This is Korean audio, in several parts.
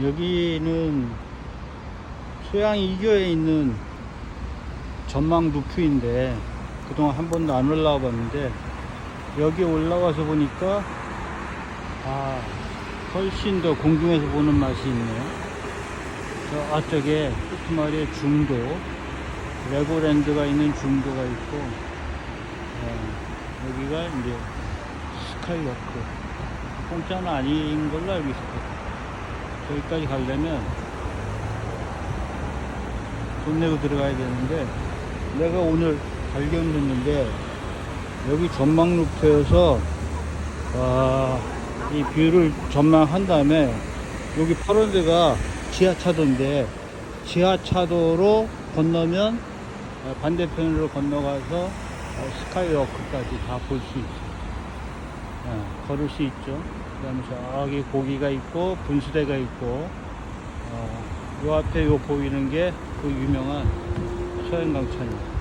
여기는 소양 이교에 있는 전망 루프인데 그동안 한 번도 안 올라와 봤는데 여기 올라와서 보니까 아 훨씬 더 공중에서 보는 맛이 있네요. 저 앞쪽에 끝마리에 중도 레고랜드가 있는 중도가 있고 어, 여기가 이제 스카이워크. 공짜는 아닌 걸로 알고 있어요 저기까지 가려면 돈 내고 들어가야 되는데 내가 오늘 발견했는데 여기 전망 루프에서 와, 이 뷰를 전망한 다음에 여기 파란 데가 지하차도인데 지하차도로 건너면 어, 반대편으로 건너가서 어, 스카이워크까지 다 볼 수 있어요. 수 있죠. 그 다음에 저기 고기가 있고 분수대가 있고 어, 요 앞에 요 보이는 게 그 유명한 소양강천이에요.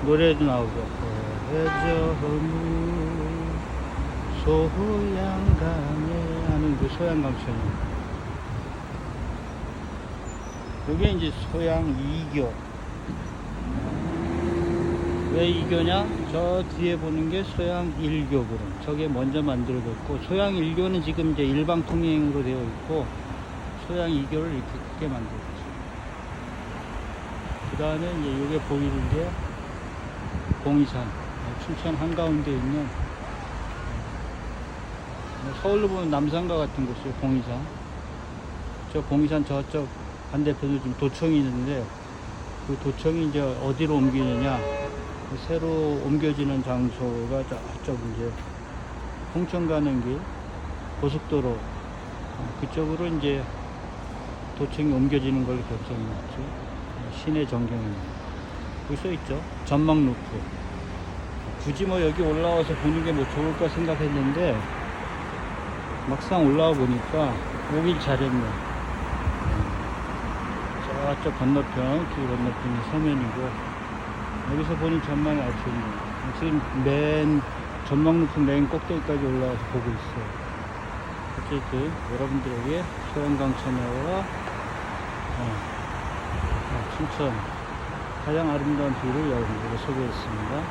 그 노래도 나오죠. 해저무 소양강에 하는 그 소양강천이에요. 여기 이제 소양 이교. 왜 이교냐? 저 뒤에 보는 게 소양 1교구름. 저게 먼저 만들어졌고, 소양 1교는 지금 이제 일방 통행으로 되어 있고, 소양 2교를 이렇게 크게 만들었죠. 그 다음에 이제 이게 보이는 게 봉이산. 춘천 한가운데 있는, 뭐 서울로 보면 남산과 같은 곳이에요, 봉이산. 저 봉이산 저쪽 반대편에 지금 도청이 있는데, 그 도청이 이제 어디로 옮기느냐. 그 새로 옮겨지는 장소가 저쪽 이제 홍천 가는 길 고속도로 어, 그쪽으로 이제 도청이 옮겨지는 걸로 결정이 났죠. 시내 전경입니다. 여기 써 있죠. 전망 루프. 굳이 뭐 여기 올라와서 보는 게 뭐 좋을까 생각했는데 막상 올라와 보니까 오길 잘했네. 음. 저쪽 건너편, 길 건너편이 서면이고 여기서 보는 전망이 아주 좋네요. 지금 맨 전망 높은 맨 꼭대기까지 올라와서 보고 있어요. 어쨌든 여러분들에게 소양강천에와 어, 어, 춘천 가장 아름다운 뷰를 여러분들에게 소개했습니다.